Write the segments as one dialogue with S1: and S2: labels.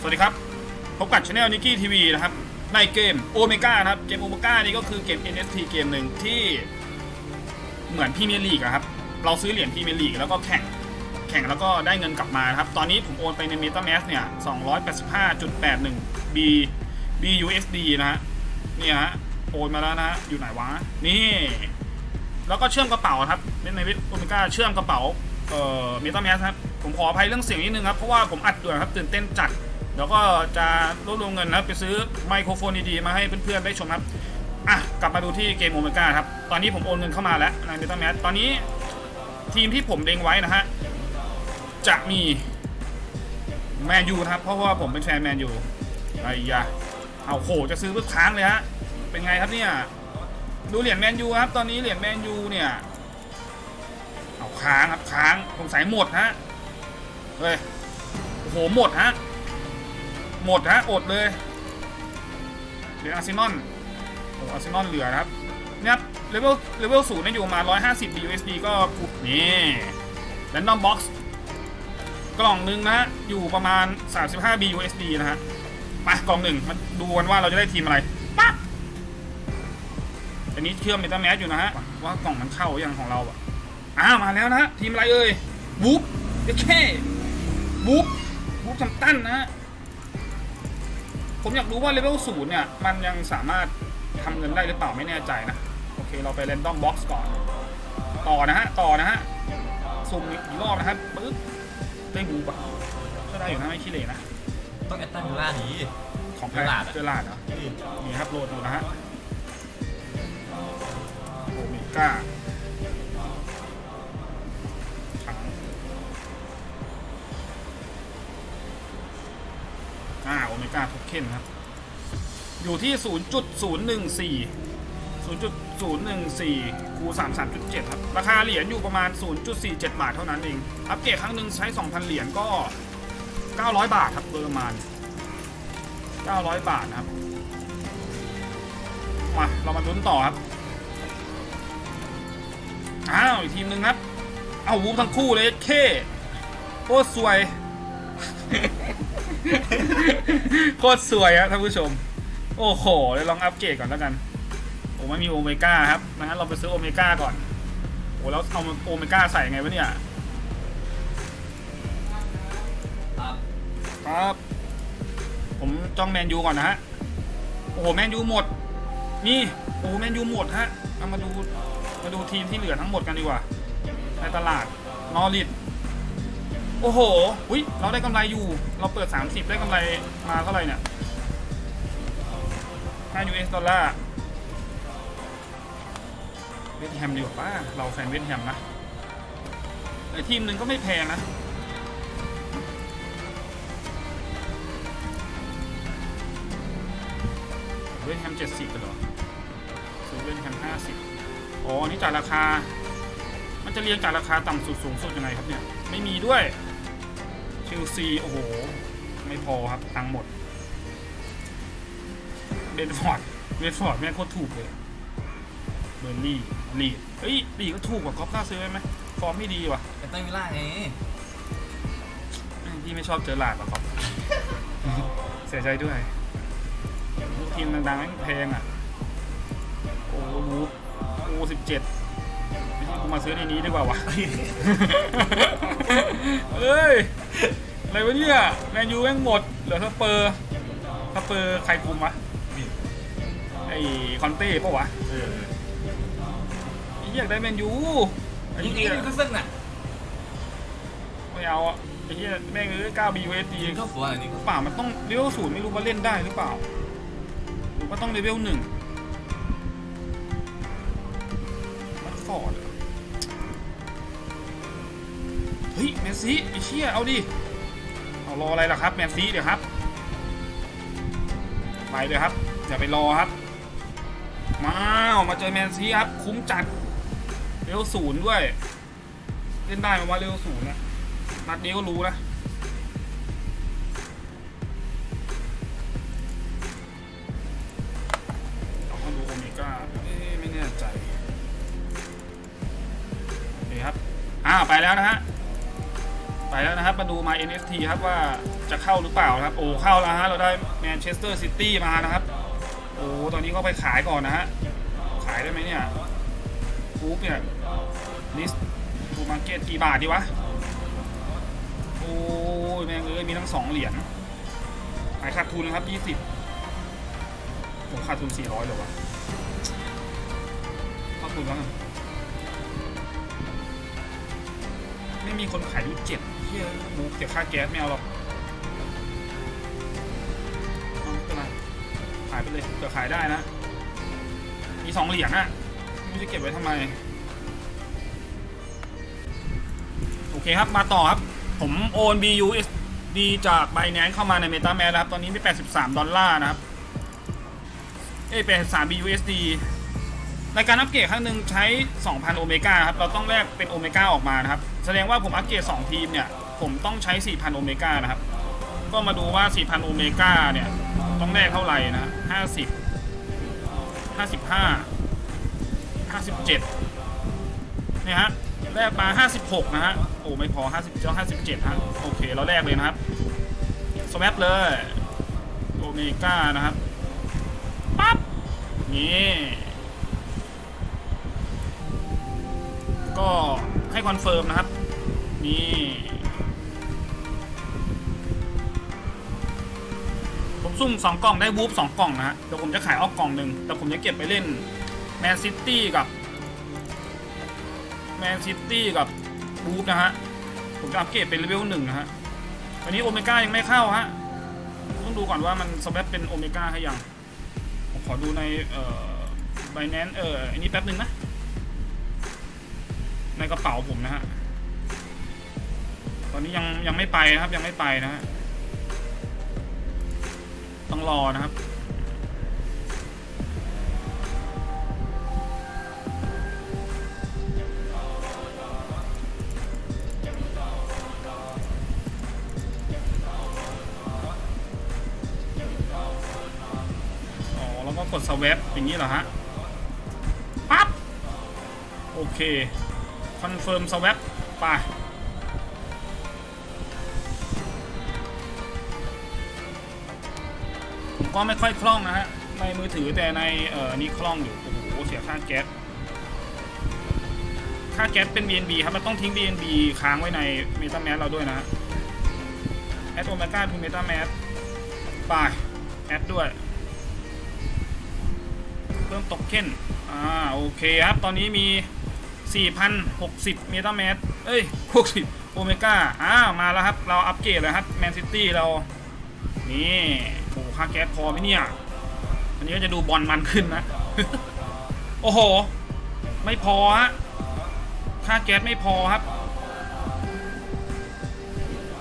S1: สวัสดีครับ พบกับช anel นิกกี้ทีวีนะครับ ในเกมโอเมก้าครับ เกมโอเมก้านี่ก็คือเกม NFT เกมหนึ่งที่เหมือนพรีเมียร์ลีกอะครับ เราซื้อเหรียญพรีเมียร์ลีกแล้วก็แข่ง แข่งแล้วก็ได้เงินกลับมาครับ ตอนนี้ผมโอนไปใน MetaMask เนี่ย 285.81 B BUSD นะฮะ นี่ฮะ โอนมาแล้วนะฮะ อยู่ไหนวะ นี่ แล้วก็เชื่อมกระเป๋าครับในวิทโอเมก้าเชื่อมกระเป๋า เอ่อเมตาแมสครับ ผมขออภัยเรื่องเสียงนิดนึงครับ เพราะว่าผมอัดด่วนครับ ตื่นเต้นจัด แล้วก็จะรวบรวมเงินนะไปซื้อไมโครโฟนดีๆมาให้เพื่อนๆได้ชมครับอะกลับมาดูที่เกมโอเมก้าครับ ตอนนี้ผมโอนเงินเข้ามาแล้วในเมตาแมสตอนนี้ทีมที่ผมเล็งไว้นะฮะ จะมีแมนยูครับ เพราะว่าผมเป็นแฟนแมนยูไอ้ยะเอาโหจะซื้อเพื่อค้างเลยฮะ เป็นไงครับเนี่ย ดูเหรียญแมนยูครับ ตอนนี้เหรียญแมนยูเนี่ย เอาค้างครับค้างสงสัยหมดฮะ เฮ้ย โอ้โหหมดฮะ หมดฮะอดเลยเหรียญอาร์เซนอลโอ้อาร์เซนอลเหลือนะครับเนี่ยครับเลเวลเลเวลศูนย์เนี่ยอยู่มา 150 USD ก็นี่แรนดอมบ็อกซ์กล่องหนึ่งนะ อยู่ประมาณ 35 BUSD นะฮะมากล่องหนึ่งมาดูกันว่าเราจะได้ทีมอะไรปั๊บอันนี้เชื่อมเมตาแมสอยู่นะฮะ ว่ากล่องมันเข้าอย่างของเราอะอ้าวมาแล้วนะฮะทีมอะไรเอ่ยบู๊บเดเคบู๊บบู๊บทำตั้นนะฮะ ผมอยากรู้ว่าเลเวลศูนย์เนี่ย มันยังสามารถทำเงินได้หรือเปล่าไม่แน่ใจนะ โอเคเราไปเรนดอมบ็อกซ์ก่อน ต่อนะฮะ ต่อนะฮะสุ่มอีกรอบนะครับปึ๊บได้บูปะก็ได้อยู่นะไม่ขี้เหร่นะ
S2: ต้องแอตตันยูล่านี้
S1: ของแพ
S2: เจอหลาดอะ
S1: เจอหลาดเหรอ
S2: นี่
S1: นี่ครับโหลดอยู่นะฮะโอเมก้า เมก้าโทเค็นครับ อยู่ที่ 0.014 0.014คู33.7 ครับ ราคาเหรียญอยู่ประมาณ 0.47 บาทเท่านั้นเอง อัปเกรดครั้งหนึ่งใช้ 2,000 เหรียญก็ 900 บาทครับโดยประมาณ 900 บาทนะครับ มา เรามาลุ้นต่อครับ อ้าว อีกทีมหนึ่งครับ เอาวูฟทั้งคู่เลยเคโคตรสวย โคตรสวยครับท่านผู้ชม โอ้โหเดี๋ยวลองอัปเกรดก่อนแล้วกันโอ้ไม่มีโอเมก้าครับงั้นเราไปซื้อโอเมก้าก่อนโอ้แล้วเอาโอเมก้าใส่ไงวะเนี่ย
S2: ครับ
S1: ครับผมจ้องแมนยูก่อนนะฮะโอ้โหแมนยูหมด นี่โอ้โหแมนยูหมดฮะเอามาดูมาดูทีมที่เหลือทั้งหมดกันดีกว่าในตลาดนอริด โอ้โหอุ้ยเราได้กำไรอยู่ เราเปิด 30 ได้กำไรมาเท่าไหร่เนี่ย5 US ดอลลาร์เวสแฮมดีกว่าป้าเราแฟนเวสแฮมนะไอทีมหนึ่งก็ไม่แพงนะเวสแฮมเจ็ดสิบเหรอซื้อเวสแฮมห้าสิบอ๋อนี่จ่ากราคา มันจะเรียงจากราคาต่ำสุดสูงสุดยังไงครับเนี่ย ไม่มีด้วยเชลซีโอ้โห ไม่พอครับตังค์หมดเบนฟอร์ดเบนฟอร์ดแม่งโคตรถูกเลยเบอร์ลี่ลีดเฮ้ยลีดก็ถูกกว่าก๊อฟกล้าซื้อไหมฟอร์มไม่ดีว่ะ
S2: แอตตันยูล่าไง
S1: พี่ไม่ชอบเจอหลาดหรอกครับเสียใจด้วยทีมดังๆแม่งแพงอะ โอ้โหโอ้สิบเจ็ดไม่ใช่ กูมาซื้อในนี้ดีกว่าวะ เอ้ย อะไรวะเนี่ย แมนยูแม่งหมด เหลือสเปอร์สเปอร์ใครคุมวะ
S2: นี่
S1: ไอคอนเต้ปะวะ
S2: เออ
S1: ไอ้เหี้ยอยากได้แมนยูไอ้
S2: ยิง
S1: เหี้
S2: ยิ
S1: ย
S2: งนิวคาสเซิลน่ะ
S1: ไม่เอาอะไอ้เหี้ยแม่งเอ้ย9 BUSD
S2: ยิงเข้าตัวอันนี้
S1: เปล่ามันต้องเลเวลศูนย์ไม่รู้ว่าเล่นได้หรือเปล่าหรือว่าต้องเลเวลหนึ่ง ฮ้ยแมนซีไอ้เชี่ยเอาดิเอารออะไรล่ะครับแมนซีเดี๋ยวครับไปเลยครับอย่าไปรอครับ มามาเจอแมนซีครับ คุ้มจัดเลเวศูนย์ด้วย เล่นได้ไหมว่าเลเวศูนย์นะนัดนี้ก็รู้นะต้องดูโอเมก้าไม่แน่ใจนี่ครับอ้าวไปแล้วนะฮะ ไปแล้วนะครับ มาดู My NFT ครับว่าจะเข้าหรือเปล่าครับ โอ้เข้าแล้วฮะ เราได้แมนเชสเตอร์ซิตี้มานะครับ โอ้ตอนนี้ก็ไปขายก่อนนะฮะ ขายได้ไหมเนี่ยปุ๊บเนี่ยลิสทูมาร์เก็ตกี่บาทดีวะ โอ้ยแม่งเอ้ยมีทั้งสองเหรียญขายขาดทุนนะครับยี่สิบผมขาดทุนสี่ร้อยเลยวะข้าทุนแล้วกัน ไม่มีคนขายยุเจ็ดเฮียบูเสียค่าแก๊สไม่เอาหรอกเอาไม่เป็นไรขายไปเลยเผื่อขายได้นะ มีสองเหรียญอะไม่จะเก็บไว้ทำไม โอเคครับมาต่อครับ ผมโอน BUSD จาก Binance เข้ามาใน MetaMask นะครับ ตอนนี้มี 83 ดอลลาร์นะครับ เอ้ย83 BUSD ในการอัปเกรดครั้งหนึ่งใช้ 2,000 โอเมก้าครับ เราต้องแลกเป็นโอเมก้าออกมานะครับ แสดงว่าผมอัปเกรด2ทีมเนี่ย ผมต้องใช้ 4,000 โอเมก้านะครับ ก็มาดูว่า 4,000 โอเมก้าเนี่ย ต้องแลกเท่าไหร่นะ50 55 57เนี่ยฮะแลกมา 56 นะฮะ โอ้ไม่พอ 50เจ้า57 ฮะ โอเค เราแลกเลยนะครับสวปเลยโอเมก้านะครับปั๊บนี่ก็ ให้คอนเฟิร์มนะครับ นี่ผมซุ่ม2กล่องได้วูฟ2กล่องนะฮะเดี๋ยวผมจะขายออกกล่องหนึ่งแต่ผมจะเก็บไปเล่นแมนซิตี้กับแมนซิตี้กับบูฟนะฮะผมจะอัปเกรดเป็นเลเวลหนึ่งนะฮะอันนี้โอเมก้ายังไม่เข้าฮะต้องดูก่อนว่ามันสแวปเป็นโอเมก้าให้ยังผมขอดูในเอ่อ b บแนนเอออันนี้แป๊บหนึ่งนะ ในกระเป๋าผมนะฮะ ตอนนี้ยังยังไม่ไปนะครับ ยังไม่ไปนะฮะ ต้องรอนะครับอ๋อแล้วก็กดสว a p อย่างนี้เหรอฮะ ปั๊บ โอเค คอนเฟิร์มสว a p ไปผมก็ไม่ค่อยคล่องนะฮะ ในมือถือแต่ในเอ่อนี่คล่องอยู่ โอ้โห เสียค่าแก๊ส ค่าแก๊สเป็น BNB ครับ มันต้องทิ้ง BNB ค้างไว้ใน MetaMask เราด้วยนะฮะ Add Omega to MetaMask ไปแอดด้วย เพิ่มโตเค็นอ่า โอเคครับ ตอนนี้มี 4,060 เมตาแมสเอ้ย 60 โอเมก้า อ้าว มาแล้วครับ เราอัปเกรดแล้วครับ แมนซิตี้เรา นี่โอ้โหค่าแก๊สพอไหมเนี่ย อันนี้ก็จะดูบอลมันขึ้นนะ โอ้โห ไม่พอฮะ ค่าแก๊สไม่พอครับ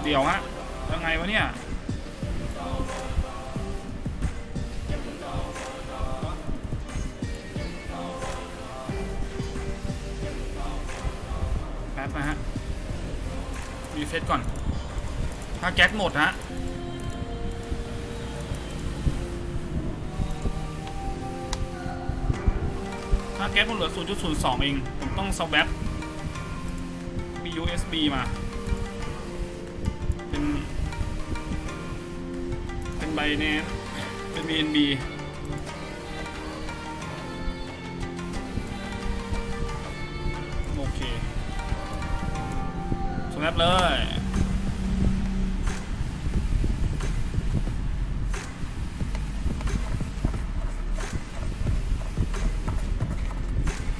S1: เดี๋ยวฮะยังไงวะเนี่ย ป๊บนะฮะรีเฟซก่อน ถ้าแก๊สหมดฮะถ้าแก๊สมันเหลือ 0.02 เอง ผมต้องสว a p BUSB มา เป็น เป็นใบเนสเป็น BNB สว a p เลย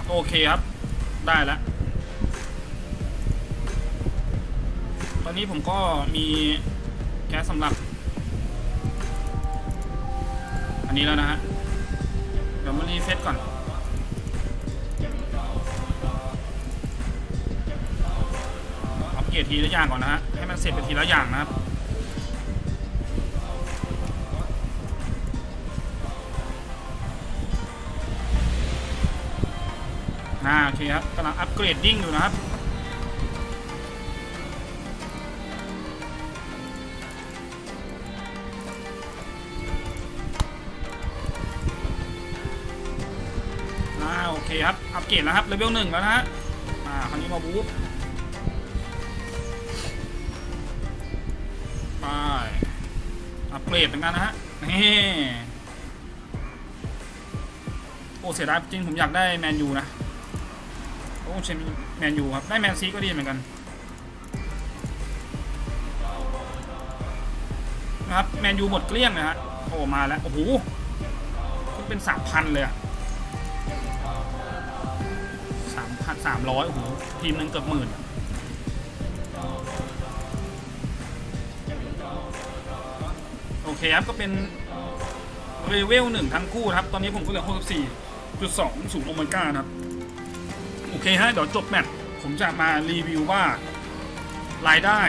S1: โอเคครับ ได้แล้ว ตอนนี้ผมก็มีแก๊สสำหรับ อันนี้แล้วนะฮะ เดี๋ยวมารีเซ็ตก่อน อัปเกรดทีละอย่างก่อนนะฮะ ให้มันเสร็จไปทีละอย่างนะครับอ่าโอเคครับกำลังอัปเกรดดิ้งอยู่นะครับอ่าโอเคครับ อัปเกรดแล้วครับเลเวลหนึ่งแล้วนะฮะ อ่า คราวนี้มาบู๊ เกรดเหมือนกันนะฮะนี่โอ้เสียดายจริงผมอยากได้แมนยูนะโอ้เชนแมนยูครับ ได้แมนซีก็ดีเหมือนกันนะครับแมนยูหมดเกลี้ยงนะฮะโอ้มาแล้ว โอ้โหขึ้นเป็นสามพันเลยอะสามพันสามร้อยโอ้โหทีมหนึ่งเกือบหมื่น เคครับก็เป็นเรเวลหนึ่งทั้งคู่ครับ ตอนนี้ผมก็เหลือ64.2ศูนย์โอเมก้านะครับ โอเคฮะเดี๋ยวจบแมตช์ผมจะมารีวิวว่ารายได้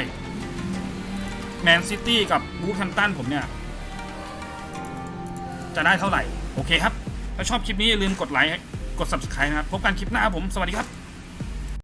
S1: แมนซิตี้กับบูธแฮมตันผมเนี่ย จะได้เท่าไหร่ โอเคครับ ถ้าชอบคลิปนี้อย่าลืมกดไลค์กด subscribe นะครับ พบกันคลิปหน้าครับผม สวัสดีครับ